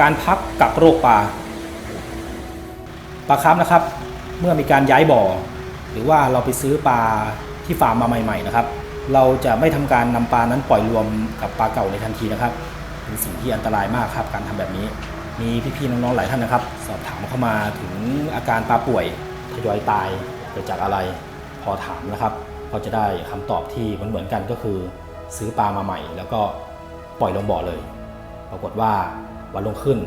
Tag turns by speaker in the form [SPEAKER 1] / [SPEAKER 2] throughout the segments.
[SPEAKER 1] การพักกักโรคปลาปลาครับนะครับ เมื่อมีการย้ายบ่อ หรือว่าเราไปซื้อปลาที่ฟาร์มมาใหม่ ๆ นะครับ เราจะไม่ทำการนำปลานั้นปล่อยรวมกับปลาเก่าในทันทีนะครับ เป็นสิ่งที่อันตรายมากครับ การทำแบบนี้มีพี่ๆน้องๆหลายท่านนะครับ สอบถามเข้ามาถึงอาการปลาป่วยทยอยตายเกิดจากอะไร พอถามนะครับ ก็จะได้คำตอบที่เหมือนๆกันก็คือ ซื้อปลามาใหม่ แล้วก็ปล่อยลงบ่อเลย ปรากฏว่า วันลงขึ้น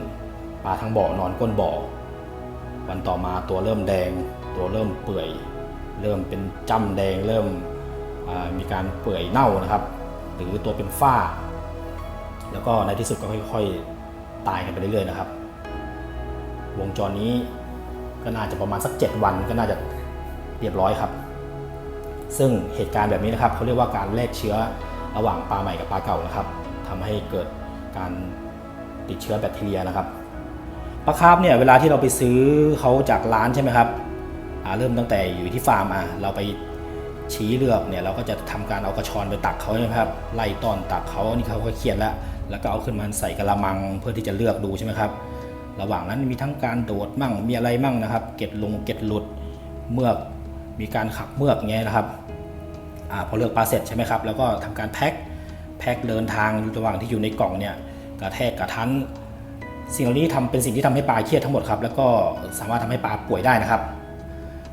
[SPEAKER 1] ปลาทั้งบ่อนอนก้นบ่อ วันต่อมาตัวเริ่มแดง ตัวเริ่มเปื่อย เริ่มเป็นจ้ำแดงเริ่มมีการเปื่อยเน่านะครับ หรือตัวเป็นฝ้า แล้วก็ในที่สุดก็ค่อยๆตายกันไปเรื่อยๆนะครับ วงจรนี้ก็น่าจะประมาณสัก 7 วันก็น่าจะเรียบร้อยครับ ซึ่งเหตุการณ์แบบนี้นะครับเขาเรียกว่าการแลกเชื้อระหว่างปลาใหม่กับปลาเก่านะครับทำให้เกิดการ ติดเชื้อแบคทีเรียนะครับปลาคาร์ฟเนี่ยเวลาที่เราไปซื้อเขาจากร้านใช่ไหมครับเริ่มตั้งแต่อยู่ที่ฟาร์มอะเราไปชี้เลือกเนี่ยเราก็จะทำการเอากระชอนไปตักเขาใช่ไหมครับไล่ต้อนตักเขานี่เขาก็เขียนแล้ว แล้วก็เอาขึ้นมาใส่กระมังเพื่อที่จะเลือกดูใช่ไหมครับระหว่างนั้นมีทั้งการโดดมั่งมีอะไรมั่งนะครับ เก็ดลงเก็ดหลุดเมือกมีการขับเมือกเงี้ยนะครับอาพอเลือกปลาเสร็จใช่ไหมครับแล้วก็ทำการแพ็คแพ็คเดินทางระหว่างที่อยู่ในกล่องเนี่ย กระแทกกระทันสิ่งเหล่านี้ทำเป็นสิ่งที่ทำให้ปลาเครียดทั้งหมดครับ แล้วก็สามารถทำให้ปลาป่วยได้นะครับ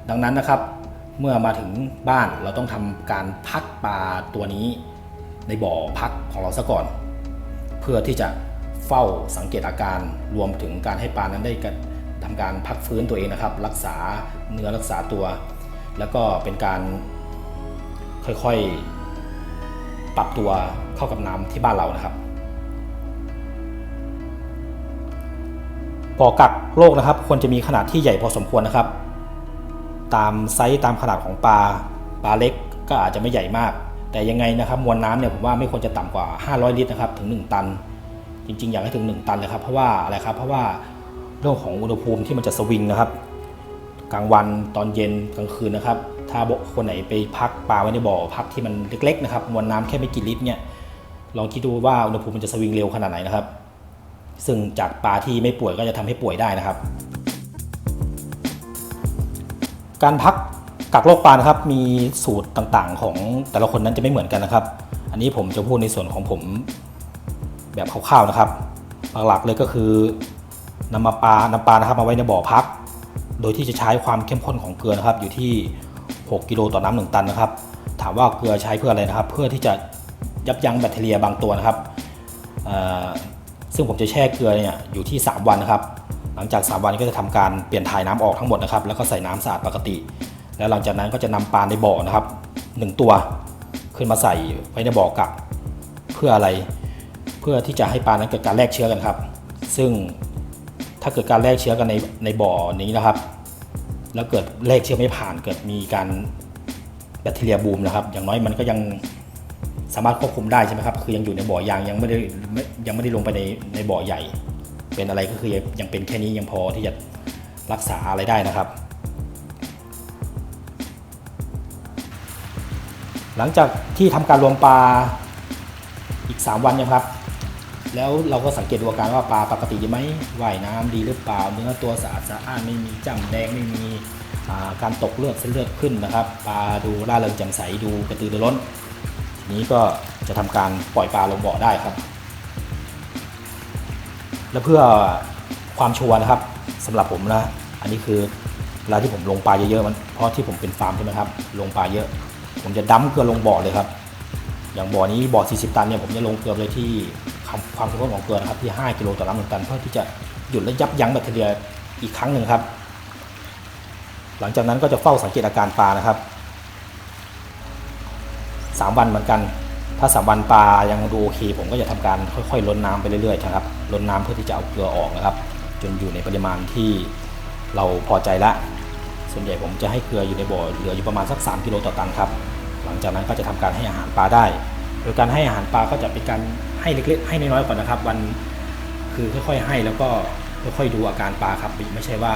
[SPEAKER 1] ดังนั้นนะครับ เมื่อมาถึงบ้านเราต้องทำการพักปลาตัวนี้ ในบ่อพักของเราซะก่อน เพื่อที่จะเฝ้าสังเกตอาการรวมถึงการให้ปลานั้นได้กระทำการพักฟื้นตัวเองนะครับ รักษาเนื้อรักษาตัว แล้วก็เป็นการค่อยๆ ปรับตัวเข้ากับน้ำที่บ้านเรานะครับ บ่อกักโรคนะครับ ควรจะมีขนาดที่ใหญ่พอสมควรนะครับ ตามไซส์ตามขนาดของปลาปลาเล็กก็อาจจะไม่ใหญ่มาก แต่ยังไงนะครับมวลน้ำเนี่ยผมว่าไม่ควรจะต่ำกว่า 500 ลิตรนะครับถึง 1 ตัน จริง ๆ อยากให้ถึง 1 ตันเลยครับเพราะว่าอะไรครับเพราะว่าเรื่องของอุณหภูมิที่มันจะสวิงนะครับ กลางวันตอนเย็นกลางคืนนะครับ ถ้าคนไหนไปพักปลาไว้ในบ่อพักที่มันเล็กๆนะครับมวลน้ำแค่ไม่กี่ลิตรเนี่ยลองคิดดูว่าอุณหภูมิมันจะสวิงเร็วขนาดไหนนะครับ ซึ่งจากปลาที่ไม่ป่วยก็จะทำให้ป่วยได้นะครับ การพักกักโรคปลานะครับ มีสูตรต่างๆ ของแต่ละคนนั้นจะไม่เหมือนกันนะครับ อันนี้ผมจะพูดในส่วนของผมแบบคร่าวๆนะครับ หลักๆเลยก็คือนำมาปลานำปลานะครับมาไว้ในบ่อพัก โดยที่จะใช้ความเข้มข้นของเกลือนะครับ อยู่ที่ 6 กิโลต่อน้ำหนึ่งตันนะครับ ถามว่าเกลือใช้เพื่ออะไรนะครับ เพื่อที่จะยับยั้งแบคทีเรียบางตัวนะครับ ซึ่งผมจะแช่เกลือเนี่ยอยู่ที่ 3 วันนะครับ หลังจาก 3 วันก็จะทำการเปลี่ยนถ่ายน้ำออกทั้งหมดนะครับ แล้วก็ใส่น้ำสะอาดปกติ แล้วหลังจากนั้นก็จะนำปลาในบ่อนะครับ 1 ตัวขึ้นมาใส่ไว้ในบ่อกักเพื่ออะไร เพื่อที่จะให้ปลานั้นเกิดการแลกเชื้อกันครับ ซึ่งถ้าเกิดการแลกเชื้อกันในในบ่อนี้นะครับ แล้วเกิดแลกเชื้อไม่ผ่านเกิดมีการแบคทีเรียบูมนะครับ อย่างน้อยมันก็ยัง สามารถควบคุมได้ใช่ไหมครับ คือยังอยู่ในบ่อยางยังไม่ได้ยังไม่ได้ลงไปในในบ่อใหญ่ เป็นอะไรก็คือยังเป็นแค่นี้ยังพอที่จะรักษาอะไรได้นะครับ หลังจากที่ทำการรวมปลาอีก 3 วันนะครับ แล้วเราก็สังเกตดูอาการว่าปลาปกติดีไหมว่ายน้ำดีหรือเปล่า เนื้อตัวสะอาดสะอ้านไม่มีจ้ำแดงไม่มีการตกเลือดเส้นเลือดขึ้นนะครับ ปลาดูร่าเริงแจ่มใสดูกระตือรือร้น นี้ก็จะทำการปล่อยปลาลงบ่อได้ครับ และเพื่อความชัวร์นะครับสำหรับผมนะ อันนี้คือเวลาที่ผมลงปลาเยอะๆมันเพราะที่ผมเป็นฟาร์มใช่ไหมครับ ลงปลาเยอะ ผมจะดั้มเกลือลงบ่อเลยครับ อย่างบ่อนี้บ่อ 40 ตันเนี่ยผมจะลงเกลือเลยที่ความความเข้มข้นของเกลือนะครับที่ 5 กิโลต่อน้ำหนึ่งตันเพื่อที่จะหยุดและยับยั้งแบคทีเรียอีกครั้งหนึ่งครับ หลังจากนั้นก็จะเฝ้าสังเกตอาการปลานะครับ สามวันเหมือนกัน ถ้าสามวันปลายังดูโอเค ผมก็จะทำการค่อยๆล้นน้ำไปเรื่อยๆนะครับล้นน้ำเพื่อที่จะเอาเกลือออกนะครับ จนอยู่ในปริมาณที่เราพอใจละ ส่วนใหญ่ผมจะให้เกลืออยู่ในบ่อเหลืออยู่ประมาณสัก 3 กิโลต่อตันครับ หลังจากนั้นก็จะทำการให้อาหารปลาได้ โดยการให้อาหารปลาก็จะเป็นการให้เล็กๆให้น้อยๆก่อนนะครับ วันคือค่อยๆให้แล้วก็ค่อยๆดูอาการปลาครับ ไม่ใช่ว่า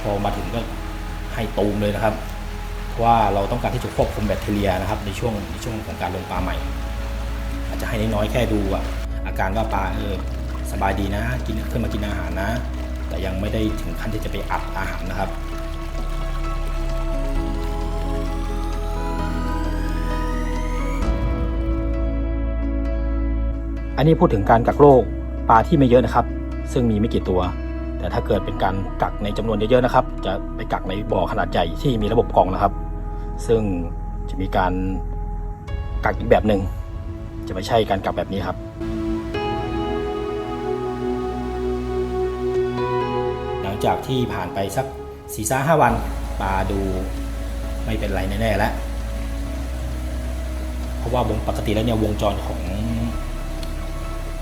[SPEAKER 1] พอมาถึงก็ให้ตูมเลยนะครับ ว่าเราต้องการที่จะควบคุมแบคทีเรียนะครับในช่วงในช่วงของการลงปลาใหม่ อาจจะให้น้อยๆแค่ดูอะอาการว่าปลาเออสบายดีนะ กินขึ้นมากินอาหารนะ แต่ยังไม่ได้ถึงขั้นที่จะไปอัดอาหารนะครับอันนี้พูดถึงการกักโรคปลาที่ไม่เยอะนะครับ ซึ่งมีไม่กี่ตัว แต่ถ้าเกิดเป็นการกักในจำนวนเยอะๆนะครับ จะไปกักในบ่อขนาดใหญ่ที่มีระบบกรองนะครับ ซึ่งจะมีการกักอีกแบบหนึ่งจะไม่ใช่การกักแบบนี้ครับ หลังจากที่ผ่านไปสักสี่สห้าวันปลาดูไม่เป็นไรแน่ๆแล้วเพราะว่าวงปกติแล้วเนี่ยวงจรของ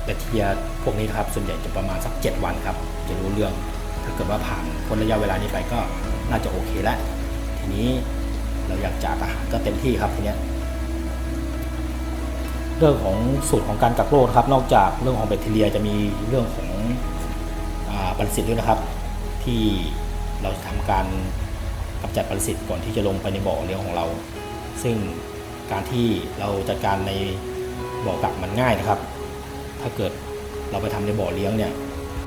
[SPEAKER 1] แบคทีเรียพวกนี้ครับส่วนใหญ่จะประมาณสัก 7 วันครับ จะรู้เรื่อง ถ้าเกิดว่าผ่านพ้นระยะเวลานี้ไปก็น่าจะโอเคแล้วทีนี้ เราอยากจัดอาหารก็เต็มที่ครับทีเนี้ยเรื่องของสูตรของการกักโรคครับนอกจากเรื่องของแบคทีเรียจะมีเรื่องของปรสิตด้วยนะครับ ที่เราจะทำการกำจัดปรสิตก่อนที่จะลงไปในบ่อเลี้ยงของเรา ซึ่งการที่เราจัดการในบ่อกักมันง่ายนะครับ ถ้าเกิดเราไปทำในบ่อเลี้ยงเนี่ย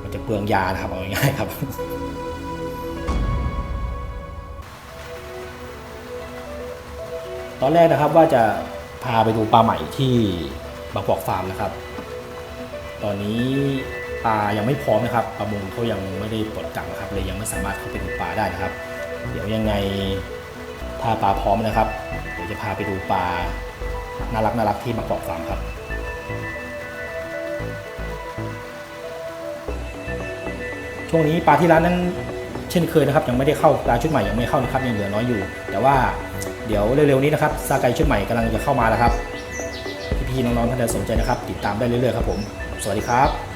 [SPEAKER 1] มันจะเปลืองยานะครับเอาง่ายๆครับ ตอนแรกนะครับว่าจะพาไปดูปลาใหม่ที่บางกอกฟาร์มนะครับ ตอนนี้ปลายังไม่พร้อมนะครับประมงเขายังไม่ได้ปลดกักนะครับเลยยังไม่สามารถเข้าไปดูปลาได้นะครับ เดี๋ยวยังไงถ้าปลาพร้อมนะครับ เดี๋ยวจะพาไปดูปลาน่ารักน่ารักที่บางกอกฟาร์มครับช่วงนี้ปลาที่ร้านนั้นเช่นเคยนะครับ ยังไม่ได้เข้าปลาชุดใหม่ยังไม่เข้านะครับยังเหลือน้อยอยู่ แต่ว่า เดี๋ยวเร็วๆนี้นะครับซาไกชุดใหม่กำลังจะเข้ามาแล้วครับ พี่ๆน้องๆท่านใดสนใจนะครับ ติดตามได้เรื่อยๆครับผม สวัสดีครับ